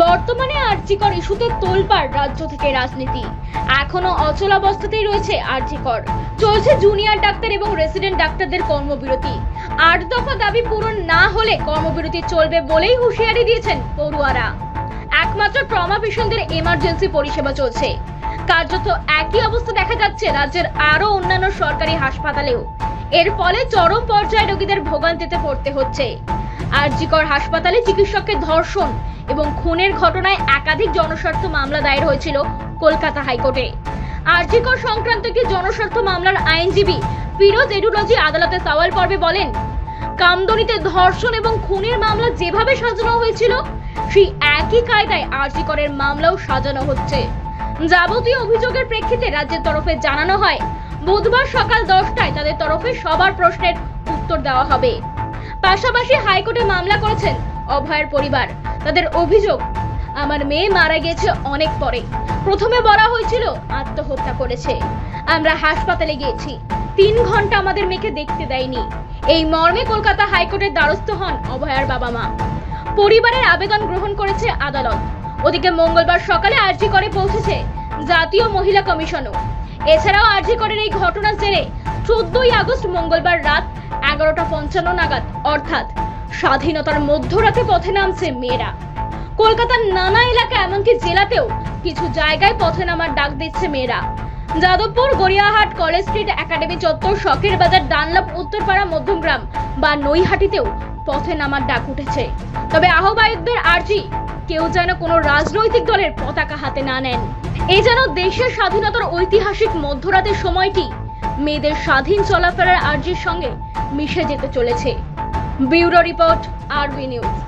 আরজিকর ইস্যুতে তোলপাড় রাজ্য থেকে রাজনীতি। এখনও অচলাবস্থাতেই রয়েছে আরজিকর। চলছে জুনিয়র ডাক্তার এবং রেসিডেন্ট ডাক্তারদের কর্মবিরতি। আট দফা দাবি পূরণ না হলে কর্মবিরতি চলবে বলেই হুঁশিয়ারি দিয়েছেন পড়ুয়ারা। একমাত্র ট্রমা পেশেন্টদের এমার্জেন্সি পরিষেবা চলছে। কার্যত একই অবস্থা দেখা যাচ্ছে রাজ্যের আরও অন্যান্য সরকারি হাসপাতালেও। এর ফলে চরম পর্যায়ে রোগীদের ভোগান্তিতে পড়তে হচ্ছে। আরজিকর হাসপাতালে চিকিৎসককে ধর্ষণ এবং খুনের ঘটনায় একাধিক জনস্বার্থ মামলা দায়ের হয়েছিল কলকাতা হাইকোর্টে। আরজিকর সংক্রান্ত একটি জনস্বার্থ মামলার আইনজীবী ফিরোজ এডুলজি আদালতে সওয়াল পর্বে বলেন, কামদনিতে ধর্ষণ এবং খুনের মামলা যেভাবে সাজানো হয়েছিল, সেই একই কায়দায় আরজিকরের মামলাও সাজানো হচ্ছে। যাবতীয় অভিযোগের প্রেক্ষিতে রাজ্যের তরফে জানানো হয়, বুধবার সকাল দশটায় তাদের তরফে সবার প্রশ্নের উত্তর দেওয়া হবে। পাশাপাশি হাইকোর্টে মামলা করেছেন অভয়ের পরিবার। তাদের অভিযোগ, আমার মেয়ে মারা গেছে অনেক পরে। প্রথমে বলা হয়েছিল আত্মহত্যা করেছে। আমরা হাসপাতালে গিয়েছি। তিন ঘণ্টা আমাদের মেয়েকে দেখতে দেয়নি। এই মর্মে কলকাতা হাইকোর্টের দ্বারস্থ হন অভয়ার বাবা মা। পরিবারের আবেদন গ্রহণ করেছে আদালত। ওদিকে মঙ্গলবার সকালে আরজি করে পৌঁছেছে জাতীয় মহিলা কমিশনও। এছাড়াও আরজি করের এই ঘটনার জেরে চোদ্দই আগস্ট মঙ্গলবার রাত এগারোটা পঞ্চান্ন নাগাদ, অর্থাৎ স্বাধীনতার মধ্যরাতে পথে নামছে মেয়েরা। কলকাতার নানা এলাকা এমনকি জেলাতেও কিছু জায়গায় পথে নামার ডাক দিচ্ছে মেয়েরা। Jadavpur Gariahat college street academy চত্বর শখের বাজার ডানলাপ উত্তরপাড়া মধ্যমগ্রাম বা নৈহাটিতেও পথে নামার ডাক উঠেছে। তবে আহ্বায়কদের আর্জি কেউ যেন কোনো রাজনৈতিক দলের পতাকা হাতে না নেন। এ যেন দেশের স্বাধীনতার ঐতিহাসিক মধ্যরাতের সময়টি মেয়েদের স্বাধীন চলাফেরার আর্জির সঙ্গে মিশে যেতে চলেছে। Bureau report RB news.